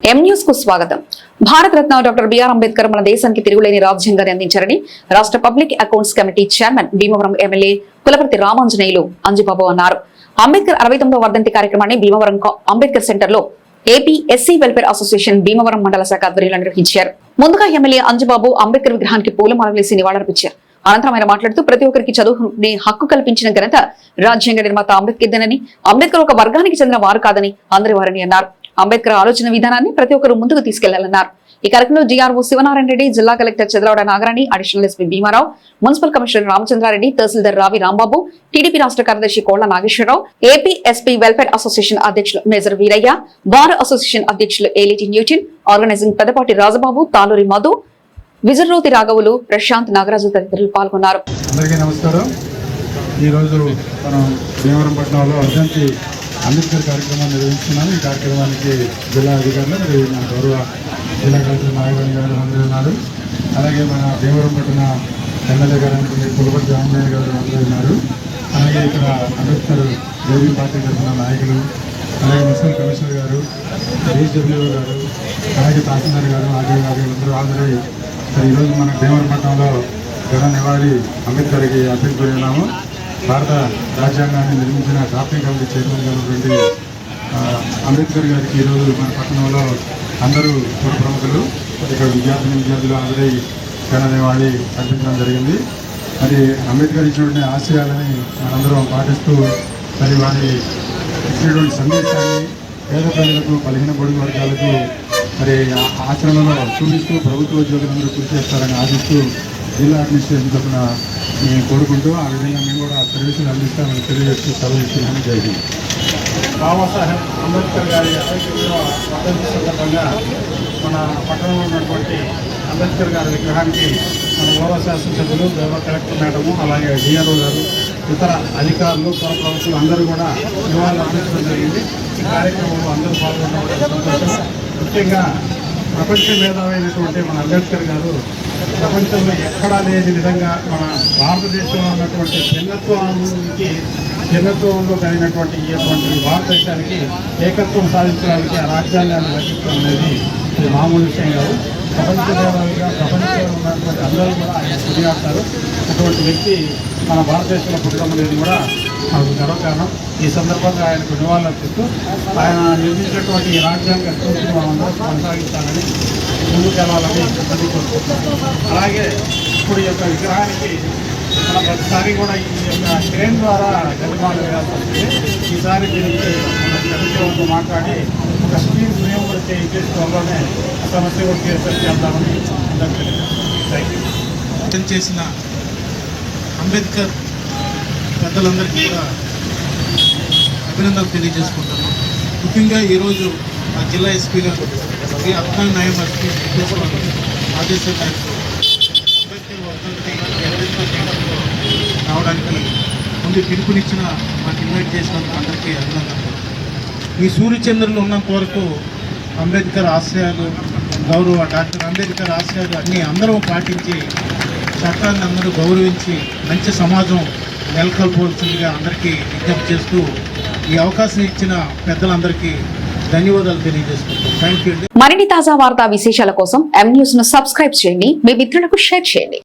ఎం న్యూస్కు స్వాగతం. Bharat Ratna doctor BR Ambedkar మన దేశానికి తిరుగులేని రాజ్యాంగాన్ని అందించారని రాష్ట్ర public accounts committee chairman Bhimavaram MLA Kulaparthi Ramanjaneyulu Anjubabu అన్నారు. అంబేద్కర్ అరవై తొమ్మిదో వర్ధంతి కార్యక్రమాన్ని భీమవరం అంబేద్కర్ సెంటర్లో AP SC welfare association Bhimavaram మండల శాఖ ఆధ్వర్యంలో నిర్వహించారు. ముందుగా ఎమ్మెల్యే అంజుబాబు అంబేద్కర్ విగ్రహానికి పూలమాల వేసి నివాళులర్పించారు. అనంతరం ఆయన మాట్లాడుతూ ప్రతి ఒక్కరికి చదువుకునే హక్కు కల్పించిన ఘనత రాజ్యాంగ నిర్మాత అంబేద్కర్ అంబేద్కర్దేనని అంబేద్కర్ ఒక వర్గానికి చెందిన వారు కాదని అందరి వారని అన్నారు. అంబేద్కర్ ఆలోచన విధానాన్ని ప్రతి ఒక్కరు ముందుకు తీసుకెళ్ళాలన్నారు. ఈ కార్యక్రమంలో జీఆర్ఓ శివనారాయణ రెడ్డి జిల్లా collector Chandravada Nagarani additional SP Bhimarao municipal commissioner Ramachandra Reddy తహసీల్దార్ రావి రాంబాబు టీడీపీ రాష్ట్ర కార్యదర్శి Kolla Nageswara Rao AP SP welfare association అధ్యక్షులు మేజర్ వీరయ్య బార్ అసోసియేషన్ అధ్యక్షులు ఏలిటి న్యూటిన్ ఆర్గనైజింగ్ పెద్దపాటి రాజబాబు తాలూరి మధు విజయరోతి రాఘవులు ప్రశాంత్ నాగరాజు తదితరులు పాల్గొన్నారు. అందరికీ నమస్కారం. ఈరోజు మనం భీమవరం పట్టణంలో వర్ధంతి అంబేద్కర్ కార్యక్రమాన్ని నిర్వహిస్తున్నాను. ఈ కార్యక్రమానికి జిల్లా అధికారులు మరియు మన గౌరవ జిల్లా కలెక్టర్ నాగరాణి గారు అందరూ ఉన్నారు. అలాగే మన భీమవరం పట్టణ ఎమ్మెల్యే గారు అయినటువంటి పులపతి రామయ్య గారు అందరూ ఉన్నారు. అలాగే ఇక్కడ అంబేద్కర్ జేబీ పార్టీ తరఫున నాయకులు అలాగే మున్సిపల్ కమిషనర్ గారు డిఎస్డబ్ల్యూ గారు అలాగే తహసీల్దార్ గారు ఆర్డీ గారు అందరూ హాజరై ఈరోజు మన భీమవరం పట్టణంలో ఘన నివాళి అంబేద్కర్కి అర్పించుకున్నాము భారత రాజ్యాంగాన్ని నిర్మించిన డ్రాఫ్టింగ్ కమిటీ చైర్మన్ గారు అంబేద్కర్ గారికి ఈరోజు మన పట్టణంలో అందరూ పుర ప్రముఖులు. ఇక్కడ విద్యార్థిని విద్యార్థులు హాజరై ఘన నివాళి కల్పించడం జరిగింది. మరి అంబేద్కర్ ఇచ్చినటువంటి ఆశయాలని మనందరం పాటిస్తూ మరి వారి ఇచ్చినటువంటి సందేశాన్ని పేద ప్రజలకు బలహీన పొడి వర్గాలకు మరి ఆచరణలో చూపిస్తూ ప్రభుత్వ ఉద్యోగులందరూ కృషి చేస్తారని ఆశిస్తూ జిల్లా అడ్మినిస్ట్రేషన్ తరఫున మేము కోరుకుంటూ ఆ విధంగా మేము కూడా సర్వీసులు అందిస్తామని తెలియజేస్తూ సెలవు ఇస్తున్నామని జరిగింది బాబాసాహెబ్ అంబేద్కర్ గారి అరవై సందర్భంగా మన పట్టణంలో ఉన్నటువంటి అంబేద్కర్ గారి విగ్రహానికి మన గౌరవ శాసనసభ్యులు గౌరవ కలెక్టర్ మేడము అలాగే డిఆర్ఓ గారు ఇతర అధికారులు పుర ప్రముఖులు అందరూ కూడా నివాళులు అందించడం జరిగింది. ఈ కార్యక్రమంలో అందరూ పాల్గొనడం సంతోషం. ముఖ్యంగా ప్రపంచ మేధావైనటువంటి మన అంబేద్కర్ గారు ప్రపంచంలో ఎక్కడా లేని విధంగా మన భారతదేశంలో ఉన్నటువంటి భిన్నత్వానికి భిన్నత్వంలో కలిగినటువంటి ఈ యొక్క భారతదేశానికి ఏకత్వం సాధించడానికి ఆ రాజ్యాంగాన్ని రచించడం అనేది ఇది మామూలు విషయం కాదు. ప్రపంచ మేధావిగా ప్రపంచంలో ఉన్నటువంటి అందరూ కూడా ఆయన కొనియాడతారు అటువంటి వ్యక్తి మన భారతదేశంలో పుట్టడం అనేది కూడా మనకు గర్వకారణం ఈ సందర్భంగా ఆయనకు నివాళులు అర్పిస్తూ ఆయన నిర్మించినటువంటి రాజ్యాంగ స్ఫూర్తిని మనం కొనసాగించాలని ముందుకెళ్ళాలని ఇబ్బంది కోరుకుంటున్నాం అలాగే ఇప్పుడు యొక్క విగ్రహానికి మన ప్రతిసారి కూడా ఈ యొక్క ట్రైన్ ద్వారా గతిమాలు వేయాల్సి వస్తుంది. ఈసారి దీనికి ప్రభుత్వంతో మాట్లాడి ఒక స్కీమ్ మేము కూడా చేయించేసి త్వరలోనే సమస్య కూడా తీర్చే చేద్దామని అందరికీ థ్యాంక్ యూ చేసిన అంబేద్కర్ పెద్దలందరికీ కూడా అభినందనలు తెలియజేసుకుంటాను ముఖ్యంగా ఈరోజు ఆ జిల్లా ఎస్పీ గారు శ్రీ అప్నాయ్ నాయం ఎస్పీ ఆదేశం మేరకు అంబేద్కర్ వర్ధంతి రావడానికి ముందు పిలుపునిచ్చిన మాకు ఇన్వైట్ చేసినందుకు అందరికీ అభినందనలు. ఈ సూర్యచంద్రులు ఉన్నంత వరకు అంబేద్కర్ ఆశయాలు గౌరవ డాక్టర్ అంబేద్కర్ ఆశయాలు అన్నీ అందరూ పాటించి చట్టాన్ని అందరూ గౌరవించి మంచి సమాజం నెలకొల్పవలసిందిగా అందరికీ విజ్ఞప్తి చేస్తూ ఈ అవకాశం ఇచ్చిన పెద్దలందరికీ ధన్యవాదాలు తెలియజేసుకుంటాం థ్యాంక్ యూ మరిన్ని తాజా వార్తా విశేషాల కోసం ఎం న్యూస్ను సబ్స్క్రైబ్ చేయండి. మీ మిత్రులకు షేర్ చేయండి.